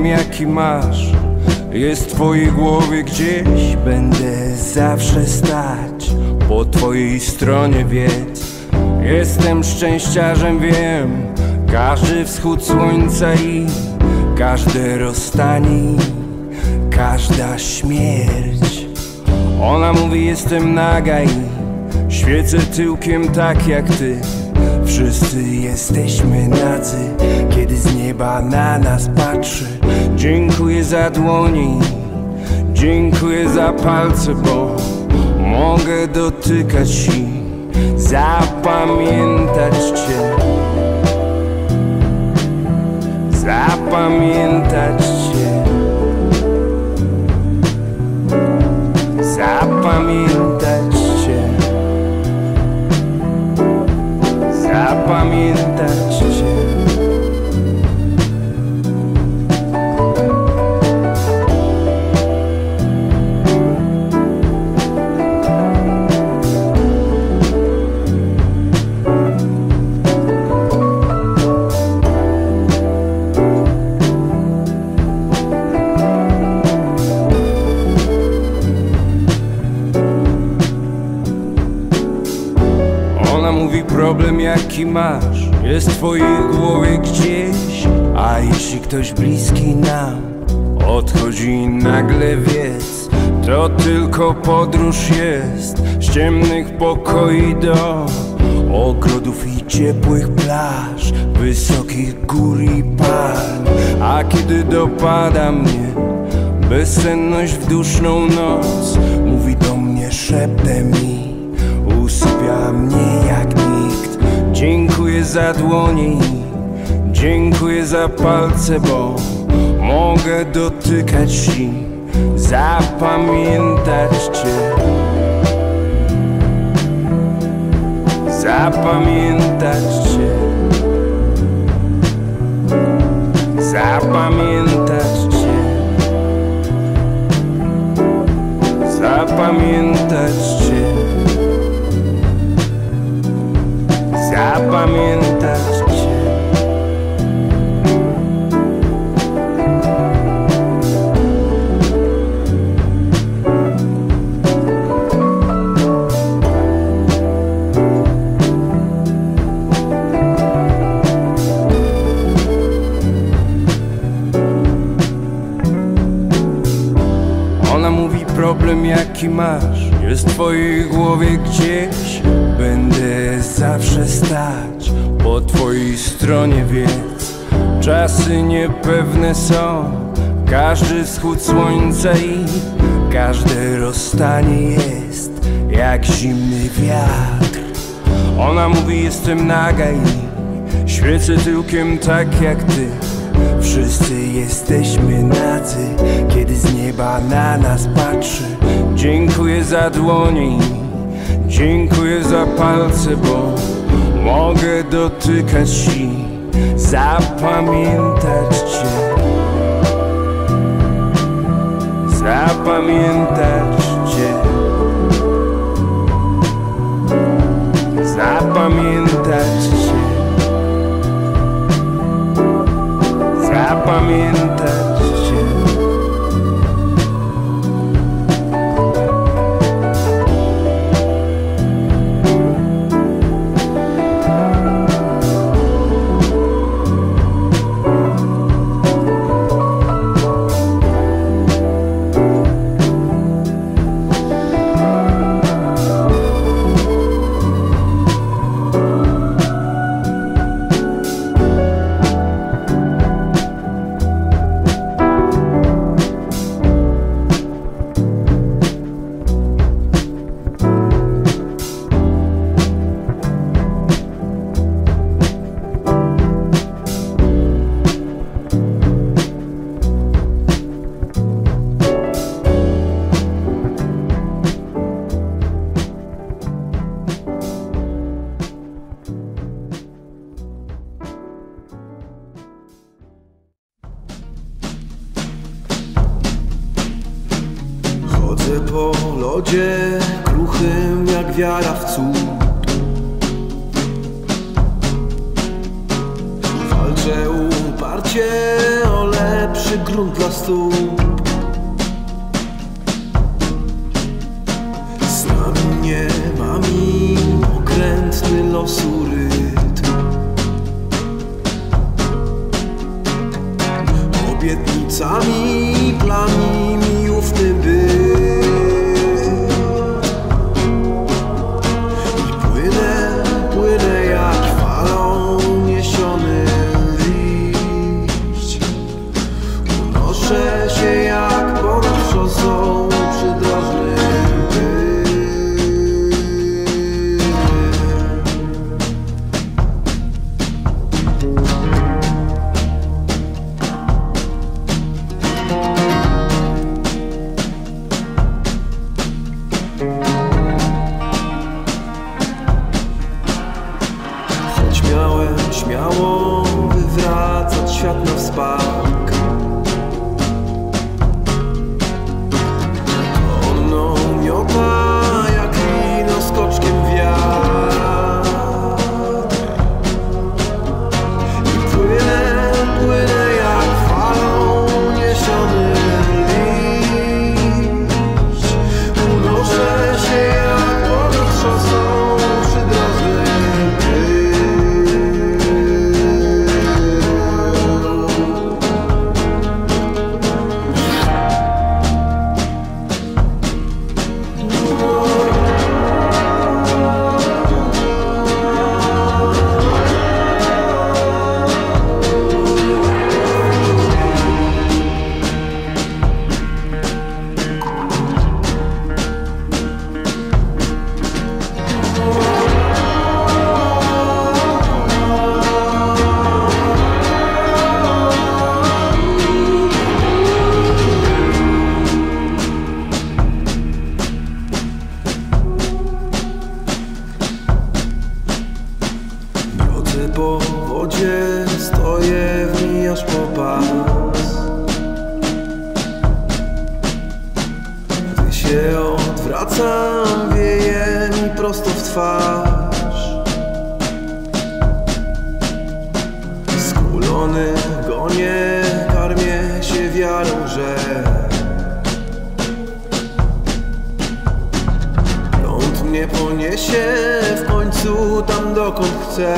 Jaki masz Jest w twojej głowie gdzieś. Będę zawsze stać Po twojej stronie wiedz Jestem szczęściarzem, wiem. Każdy wschód słońca i Każde rozstanie Każda śmierć. Ona mówi jestem naga i Świecę tyłkiem tak jak ty Wszyscy jesteśmy nadzy Kiedy z nieba na nas patrzy. Dziękuję za dłoni Dziękuję za palce, bo Mogę dotykać i Zapamiętać jaki masz. Jest w twojej głowie gdzieś A jeśli ktoś bliski nam Odchodzi nagle wiedz To tylko podróż jest Z ciemnych pokoi do Ogrodów i ciepłych plaż Wysokich gór i palm A kiedy dopada mnie Bezsenność w duszną noc Mówi do mnie szeptem i Usypia mnie jak Dziękuję za dłoni Dziękuję za palce, bo Mogę dotykać i Zapamiętać cię Zapamiętać cię. Zapamiętać Zapamiętać cię Ona mówi problem jaki masz Jest w twojej głowie gdzieś zawsze stać Po twojej stronie wiedz Czasy niepewne są. Każdy wschód słońca i Każde rozstanie jest Jak zimny wiatr. Ona mówi jestem naga i Świecę tyłkiem tak jak ty. Wszyscy jesteśmy nadzy Kiedy z nieba na nas patrzy. Dziękuję za dłoni Dziękuję za palce, bo Mogę dotykać i Zapamiętać cię. Zapamiętać Po lodzie kruchym jak wiara w cud. Walczę uparcie o lepszy grunt dla stóp. Z nami nie ma mi okrętny losu się odwracam Wieje mi prosto w twarz. Skulony gonię Karmię się wiarą, że Prąd mnie poniesie W końcu tam dokąd chcę.